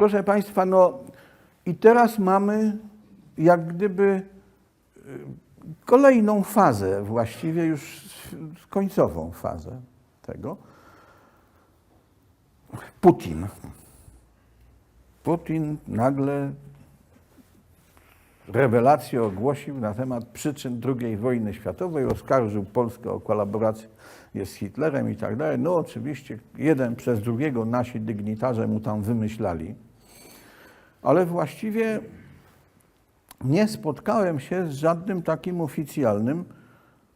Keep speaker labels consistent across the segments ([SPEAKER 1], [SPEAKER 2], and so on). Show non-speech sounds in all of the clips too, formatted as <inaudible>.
[SPEAKER 1] Proszę Państwa, no i teraz mamy jak gdyby y, kolejną fazę, właściwie już końcową fazę tego. Putin. Putin nagle rewelację ogłosił na temat przyczyn II wojny światowej, oskarżył Polskę o kolaborację z Hitlerem i tak dalej. No oczywiście jeden przez drugiego nasi dygnitarze mu tam wymyślali, ale właściwie nie spotkałem się z żadnym takim oficjalnym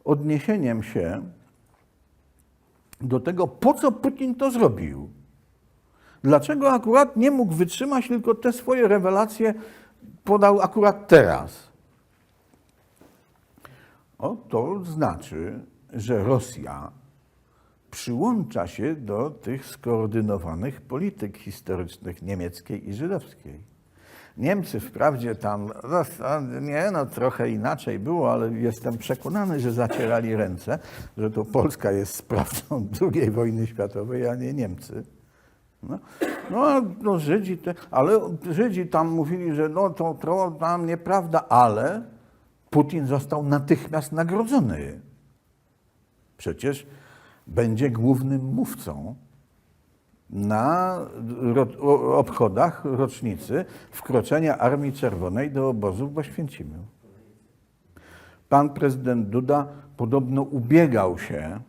[SPEAKER 1] odniesieniem się do tego, po co Putin to zrobił. Dlaczego akurat nie mógł wytrzymać, tylko te swoje rewelacje podał akurat teraz? O, to znaczy, że Rosja przyłącza się do tych skoordynowanych polityk historycznych niemieckiej i żydowskiej. Niemcy wprawdzie tam, nie, no trochę inaczej było, ale jestem przekonany, że zacierali ręce, że to Polska jest sprawcą <laughs> II wojny światowej, a nie Niemcy. No, no, no Żydzi, te, ale Żydzi tam mówili, że no to, to tam nieprawda, ale Putin został natychmiast nagrodzony. Przecież będzie głównym mówcą na ro, obchodach rocznicy wkroczenia Armii Czerwonej do obozów w Oświęcimiu. Pan prezydent Duda podobno ubiegał się,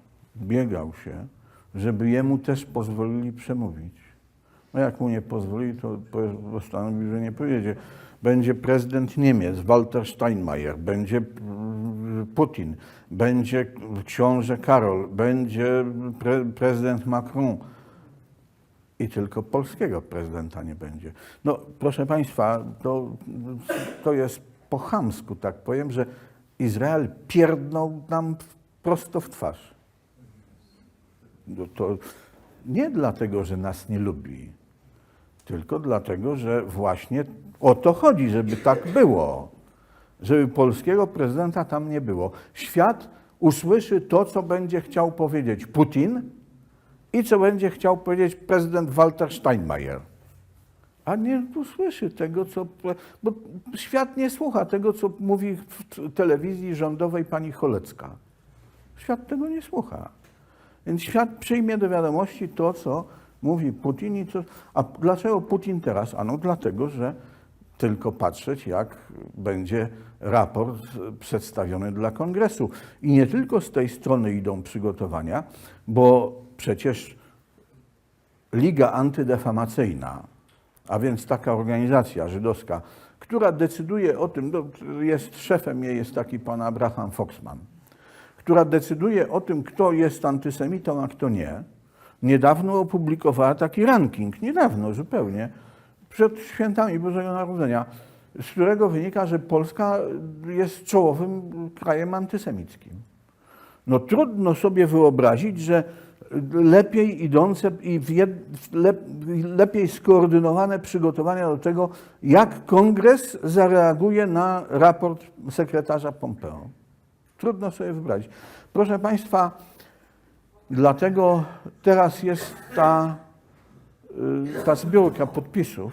[SPEAKER 1] ubiegał się, żeby jemu też pozwolili przemówić. No jak mu nie pozwolili, to postanowił, że nie pojedzie. Będzie prezydent Niemiec, Walter Steinmeier, będzie Putin, będzie książę Karol, będzie pre prezydent Macron i tylko polskiego prezydenta nie będzie. No proszę Państwa, to, to jest po chamsku, tak powiem, że Izrael pierdnął nam prosto w twarz. No to nie dlatego, że nas nie lubi, tylko dlatego, że właśnie o to chodzi, żeby tak było. Żeby polskiego prezydenta tam nie było. Świat usłyszy to, co będzie chciał powiedzieć Putin i co będzie chciał powiedzieć prezydent Walter Steinmeier. A nie usłyszy tego, co. Bo świat nie słucha tego, co mówi w telewizji rządowej pani Cholecka. Świat tego nie słucha. Więc świat przyjmie do wiadomości to, co mówi Putin. I co, a dlaczego Putin teraz? Ano dlatego, że tylko patrzeć, jak będzie raport przedstawiony dla kongresu. I nie tylko z tej strony idą przygotowania, bo przecież Liga Antydefamacyjna, a więc taka organizacja żydowska, która decyduje o tym, no, jest szefem jej jest taki pan Abraham Foxman, która decyduje o tym, kto jest antysemitą, a kto nie, niedawno opublikowała taki ranking, niedawno zupełnie, przed świętami Bożego Narodzenia, z którego wynika, że Polska jest czołowym krajem antysemickim. No trudno sobie wyobrazić, że lepiej idące i lepiej skoordynowane przygotowania do tego, jak kongres zareaguje na raport sekretarza Pompeo. Trudno sobie wyobrazić. Proszę Państwa, dlatego teraz jest ta, ta zbiórka podpisów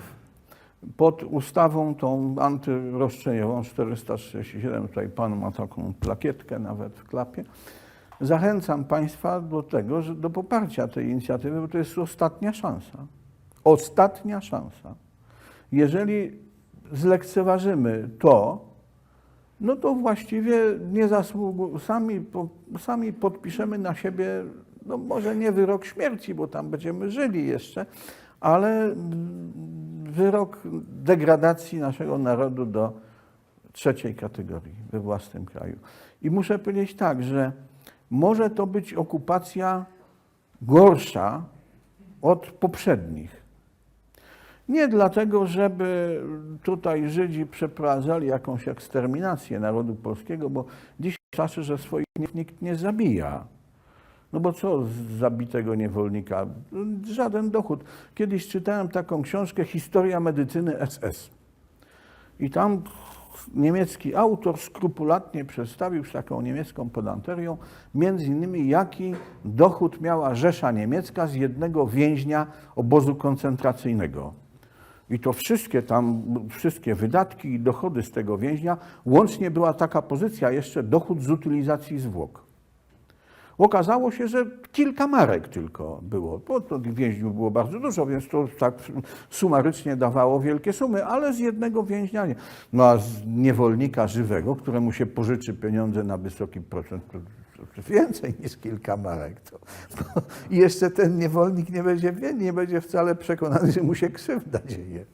[SPEAKER 1] pod ustawą tą antyroszczeniową 437. Tutaj Pan ma taką plakietkę nawet w klapie. Zachęcam Państwa do tego, że do poparcia tej inicjatywy, bo to jest ostatnia szansa. Ostatnia szansa. Jeżeli zlekceważymy to, no to właściwie nie zasługu, sami, sami podpiszemy na siebie, no może nie wyrok śmierci, bo tam będziemy żyli jeszcze, ale wyrok degradacji naszego narodu do trzeciej kategorii we własnym kraju. I muszę powiedzieć tak, że może to być okupacja gorsza od poprzednich. Nie dlatego, żeby tutaj Żydzi przeprowadzali jakąś eksterminację narodu polskiego, bo dziś czasie, że swoich nikt nie zabija. No bo co z zabitego niewolnika? Żaden dochód. Kiedyś czytałem taką książkę Historia medycyny SS. I tam niemiecki autor skrupulatnie przedstawił z taką niemiecką podanterią, między innymi jaki dochód miała Rzesza Niemiecka z jednego więźnia obozu koncentracyjnego. I to wszystkie tam, wszystkie wydatki i dochody z tego więźnia, łącznie była taka pozycja jeszcze dochód z utylizacji zwłok. Okazało się, że kilka marek tylko było, bo to więźniów było bardzo dużo, więc to tak sumarycznie dawało wielkie sumy, ale z jednego więźnia nie. No a z niewolnika żywego, któremu się pożyczy pieniądze na wysoki procent, więcej niż kilka marek. To, I jeszcze ten niewolnik nie będzie, nie będzie wcale przekonany, że mu się krzywda dzieje.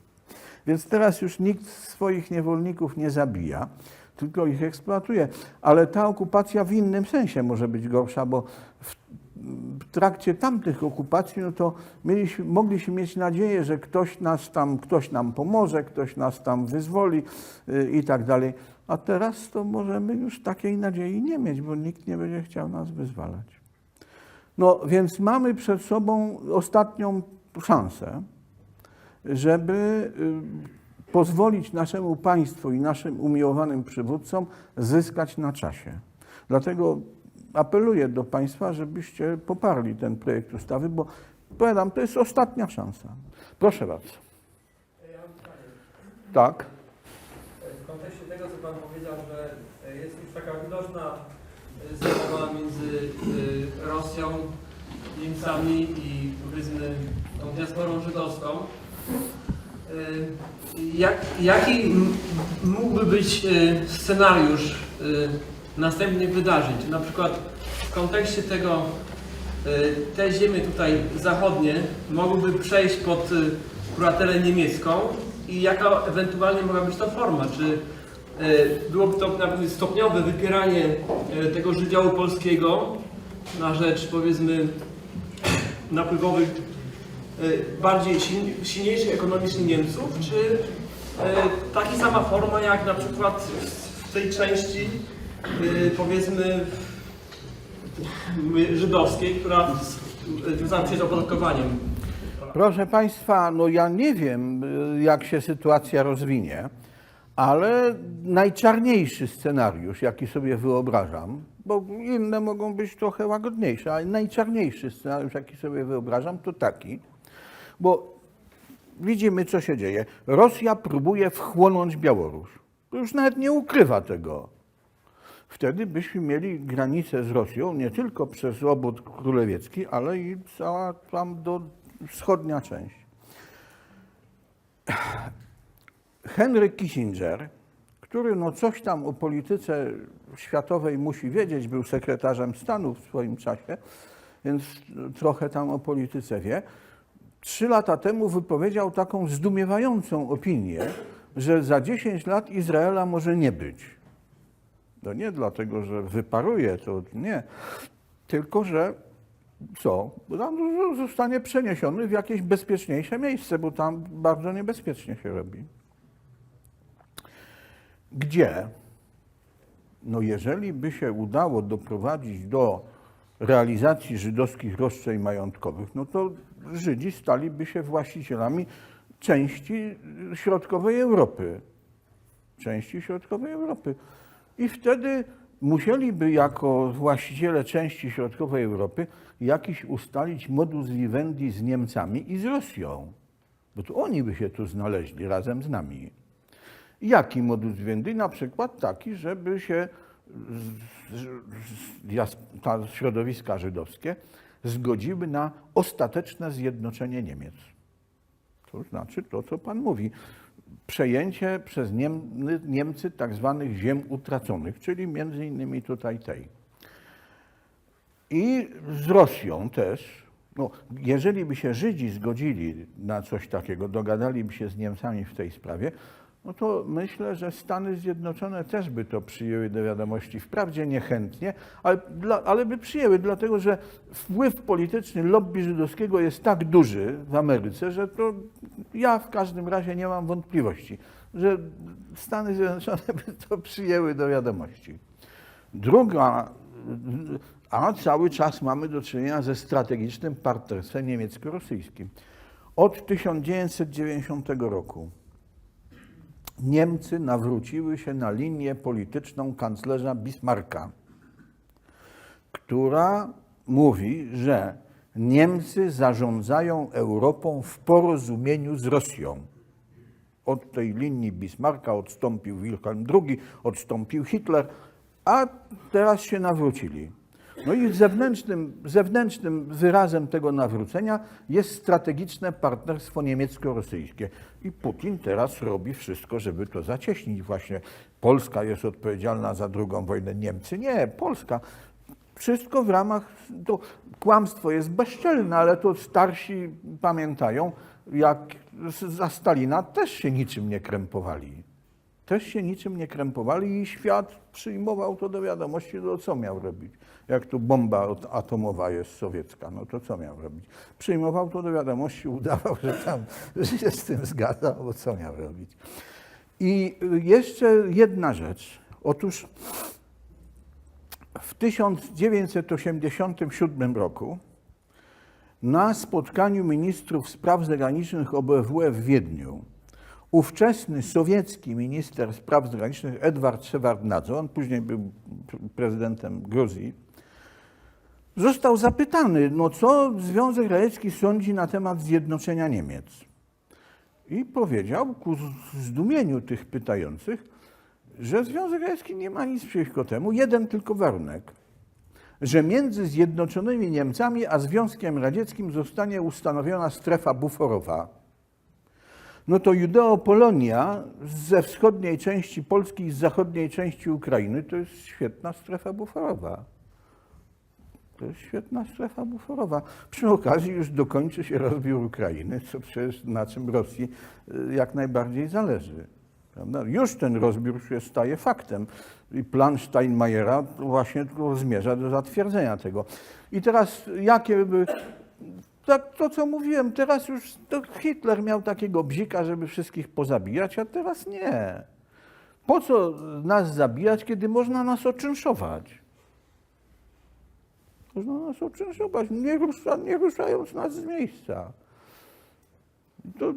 [SPEAKER 1] Więc teraz już nikt swoich niewolników nie zabija, tylko ich eksploatuje. Ale ta okupacja w innym sensie może być gorsza, bo w, trakcie tamtych okupacji no to mieliśmy, mogliśmy mieć nadzieję, że ktoś nas tam, ktoś nam pomoże, ktoś nas tam wyzwoli y, i tak dalej. A teraz to możemy już takiej nadziei nie mieć, bo nikt nie będzie chciał nas wyzwalać. No więc mamy przed sobą ostatnią szansę, żeby y, pozwolić naszemu państwu i naszym umiłowanym przywódcom zyskać na czasie. Dlatego apeluję do Państwa, żebyście poparli ten projekt ustawy, bo powiadam, to jest ostatnia szansa. Proszę bardzo. Tak.
[SPEAKER 2] W kontekście tego, co Pan powiedział, że jest już taka widoczna zmowa między e, Rosją, Niemcami i powiedzmy tą diasporą żydowską. E, Jak, jaki mógłby być e, scenariusz e, następnych wydarzeń? Czy na przykład w kontekście tego te ziemie tutaj zachodnie mogłyby przejść pod kuratelę niemiecką i jaka ewentualnie mogła być to forma? Czy byłoby to stopniowe wypieranie tego żywiołu polskiego na rzecz powiedzmy napływowych bardziej silni- silniejszych ekonomicznie Niemców, czy e, taka sama forma jak na przykład w tej części e, powiedzmy żydowskiej, która związana się z opodatkowaniem.
[SPEAKER 1] Proszę Państwa, no ja nie wiem, y, jak się sytuacja rozwinie, ale najczarniejszy scenariusz, jaki sobie wyobrażam, bo inne mogą być trochę łagodniejsze, ale najczarniejszy scenariusz, jaki sobie wyobrażam, to taki, bo widzimy, co się dzieje. Rosja próbuje wchłonąć Białoruś. Już nawet nie ukrywa tego. Wtedy byśmy mieli granicę z Rosją nie tylko przez obwód królewiecki, ale i cała tam do wschodnia część. Henry Kissinger, który no coś tam o polityce światowej musi wiedzieć, był sekretarzem stanu w swoim czasie, więc trochę tam o polityce wie, trzy lata temu wypowiedział taką zdumiewającą opinię, że za 10 lat Izraela może nie być. To nie dlatego, że wyparuje, to nie. Tylko, że co? Tam zostanie przeniesiony w jakieś bezpieczniejsze miejsce, bo tam bardzo niebezpiecznie się robi. Gdzie? No jeżeli by się udało doprowadzić do realizacji żydowskich roszczeń majątkowych, no to Żydzi staliby się właścicielami części środkowej Europy części środkowej Europy. I wtedy musieliby jako właściciele części środkowej Europy jakiś ustalić modus vivendi z Niemcami i z Rosją. Bo to oni by się tu znaleźli razem z nami. Jaki modus vivendi? Na przykład taki, żeby się środowiska żydowskie zgodziły na ostateczne zjednoczenie Niemiec. To znaczy to, co Pan mówi. Przejęcie przez Niem, Niemcy tak zwanych ziem utraconych, czyli między innymi tutaj tej. I z Rosją też. No, jeżeli by się Żydzi zgodzili na coś takiego, dogadaliby się z Niemcami w tej sprawie, no to myślę, że Stany Zjednoczone też by to przyjęły do wiadomości. Wprawdzie niechętnie, ale, dla, ale by przyjęły, dlatego że wpływ polityczny lobby żydowskiego jest tak duży w Ameryce, że to ja w każdym razie nie mam wątpliwości, że Stany Zjednoczone by to przyjęły do wiadomości. Druga, a cały czas mamy do czynienia ze strategicznym partnerstwem niemiecko-rosyjskim. Od 1990 roku Niemcy nawróciły się na linię polityczną kanclerza Bismarcka, która mówi, że Niemcy zarządzają Europą w porozumieniu z Rosją. Od tej linii Bismarcka odstąpił Wilhelm II, odstąpił Hitler, a teraz się nawrócili. No i zewnętrznym, zewnętrznym wyrazem tego nawrócenia jest strategiczne partnerstwo niemiecko-rosyjskie. I Putin teraz robi wszystko, żeby to zacieśnić. Właśnie Polska jest odpowiedzialna za drugą wojnę, Niemcy nie, Polska. Wszystko w ramach, to kłamstwo jest bezczelne, ale to starsi pamiętają, jak za Stalina też się niczym nie krępowali. Też się niczym nie krępowali i świat przyjmował to do wiadomości, no co miał robić. Jak tu bomba atomowa jest sowiecka, no to co miał robić? Przyjmował to do wiadomości, <laughs> udawał, że tam że się z tym zgadza, bo co miał robić. I jeszcze jedna rzecz. Otóż w 1987 roku na spotkaniu ministrów spraw zagranicznych OBWE w Wiedniu ówczesny sowiecki minister spraw zagranicznych Edward Szewardnadze, on później był prezydentem Gruzji, został zapytany, no co Związek Radziecki sądzi na temat zjednoczenia Niemiec. I powiedział ku zdumieniu tych pytających, że Związek Radziecki nie ma nic przeciwko temu, jeden tylko warunek, że między Zjednoczonymi Niemcami a Związkiem Radzieckim zostanie ustanowiona strefa buforowa. No to Judeo-Polonia ze wschodniej części Polski i z zachodniej części Ukrainy to jest świetna strefa buforowa. To jest świetna strefa buforowa. Przy okazji już dokończy się rozbiór Ukrainy, co przecież na czym Rosji y, jak najbardziej zależy. Prawda? Już ten rozbiór się staje faktem. I plan Steinmeiera właśnie zmierza do zatwierdzenia tego. I teraz jakie by... Tak, to co mówiłem, teraz już Hitler miał takiego bzika, żeby wszystkich pozabijać, a teraz nie. Po co nas zabijać, kiedy można nas oczynszować? Można nas oczynszować, nie, rusza, nie ruszając nas z miejsca. To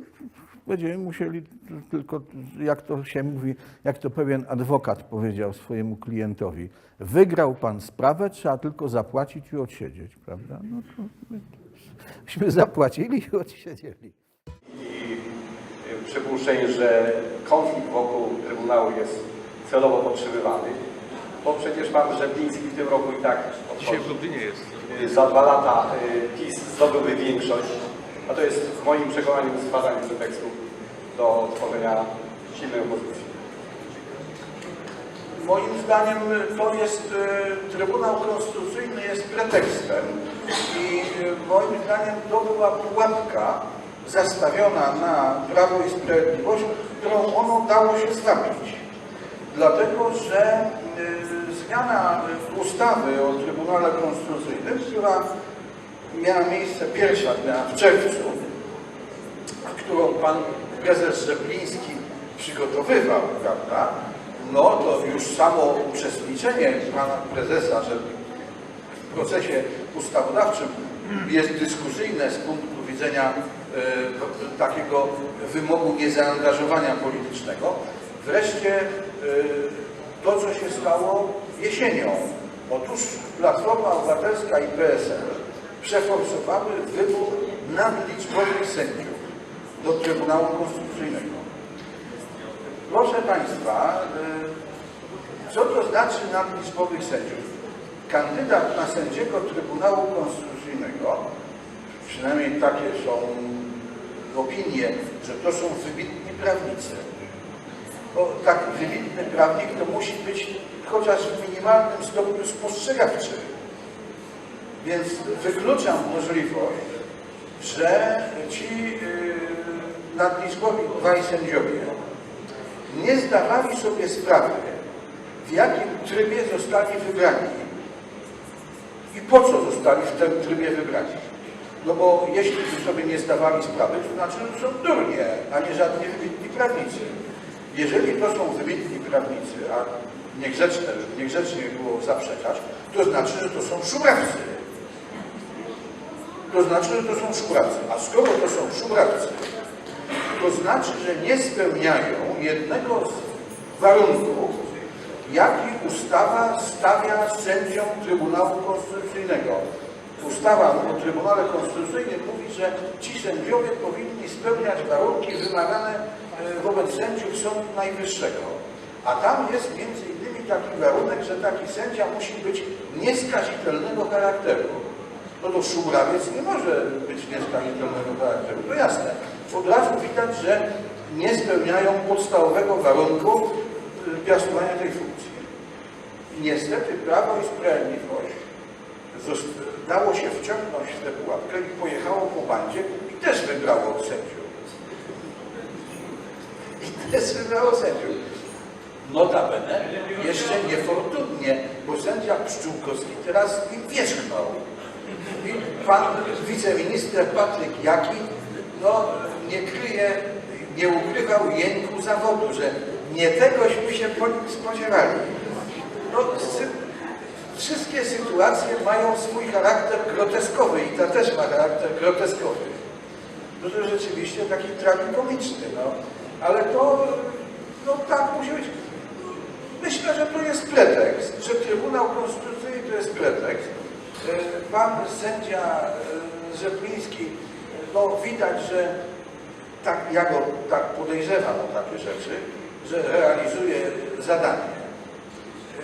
[SPEAKER 1] będziemy musieli tylko, jak to się mówi, jak to pewien adwokat powiedział swojemu klientowi, wygrał pan sprawę, trzeba tylko zapłacić i odsiedzieć, prawda? No to myśmy zapłacili i odsiedzieli.
[SPEAKER 3] i przypuszczeń, że konflikt wokół Trybunału jest celowo podtrzymywany, bo przecież pan Rzepliński w tym roku i tak
[SPEAKER 4] Dzisiaj w. Lublinie jest.
[SPEAKER 3] Za dwa lata y, PiS zdobyłby większość, a to jest w moim przekonaniu stwarzanie pretekstu do tworzenia silnej opozycji.
[SPEAKER 5] Moim zdaniem to jest, e, Trybunał Konstytucyjny jest pretekstem i e, moim zdaniem to była pułapka zastawiona na Prawo i Sprawiedliwość, którą ono dało się stawić. Dlatego, że e, zmiana ustawy o Trybunale Konstytucyjnym, która miała miejsce pierwsza dnia w czerwcu, którą pan prezes Rzepliński przygotowywał, prawda, no to już samo uczestniczenie pana prezesa że w procesie ustawodawczym jest dyskusyjne z punktu widzenia e, takiego wymogu niezaangażowania politycznego. Wreszcie e, to, co się stało jesienią. Otóż Platforma Obywatelska i PSL przeforsowały wybór nadliczbowych sędziów do Trybunału Konstytucyjnego. Proszę Państwa, y, co to znaczy nadliczbowych sędziów? Kandydat na sędziego Trybunału Konstytucyjnego, przynajmniej takie są opinie, że to są wybitni prawnicy. Bo taki wybitny prawnik to musi być chociaż w minimalnym stopniu spostrzegawczy. Więc wykluczam możliwość, że ci yy, dwaj sędziowie nie zdawali sobie sprawy, w jakim trybie zostali wybrani i po co zostali w tym trybie wybrani. No bo jeśli sobie nie zdawali sprawy, to znaczy, że są durnie, a nie żadni wybitni prawnicy. Jeżeli to są wybitni prawnicy, a niegrzeczne, niegrzecznie było zaprzeczać, to znaczy, że to są szurowcy. To znaczy, że to są szurowcy. A skoro to są szurowcy, to znaczy, że nie spełniają jednego z warunków, jaki ustawa stawia sędziom Trybunału Konstytucyjnego. Ustawa o Trybunale Konstytucyjnym mówi, że ci sędziowie powinni spełniać warunki wymagane
[SPEAKER 1] wobec sędziów Sądu Najwyższego. A tam jest między innymi taki warunek, że taki sędzia musi być nieskazitelnego charakteru. No to szurawiec nie może być nieskazitelnego charakteru, to jasne. Od razu widać, że nie spełniają podstawowego warunku y, piastowania tej funkcji. Niestety Prawo i Sprawiedliwość dało się wciągnąć w tę pułapkę i pojechało po bandzie i też wybrało sędziów. I też wybrało sędziów. Notabene jeszcze niefortunnie, bo sędzia Pszczółkowski teraz im wierzchnął. I pan wiceminister Patryk Jaki no, nie kryje, nie ukrywał jęku zawodu, że nie tegośmy się spodziewali. No, sy wszystkie sytuacje mają swój charakter groteskowy i ta też ma charakter groteskowy. No to rzeczywiście taki tragikomiczny, no. Ale to, no tak musi być. Myślę, że to jest pretekst, że Trybunał Konstytucyjny to jest pretekst. E, Pan sędzia e, Rzepliński, no widać, że tak, ja go tak podejrzewam o takie rzeczy, że realizuje zadanie.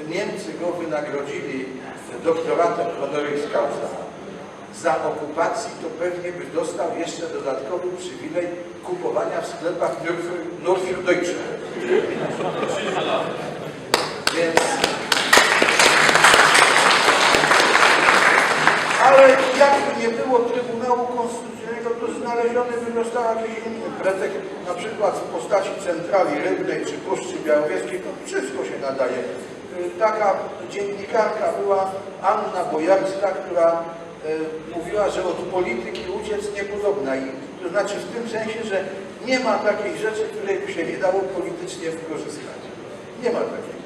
[SPEAKER 1] Niemcy go wynagrodzili doktoratem honoris causa. Za okupacji to pewnie by dostał jeszcze dodatkowy przywilej kupowania w sklepach Nürfür- Nürfür-Deutsche. Więc... Ale jakby nie było Trybunału Konstytucyjnego, to znaleziony by został pretekst, na przykład w postaci centrali rybnej czy Puszczy Białowieskiej, to wszystko się nadaje. Y, Taka dziennikarka była Anna Bojarska, która y, mówiła, że od polityki uciec niepodobna. I to znaczy w tym sensie, że nie ma takiej rzeczy, której by się nie dało politycznie wykorzystać. Nie ma takiej.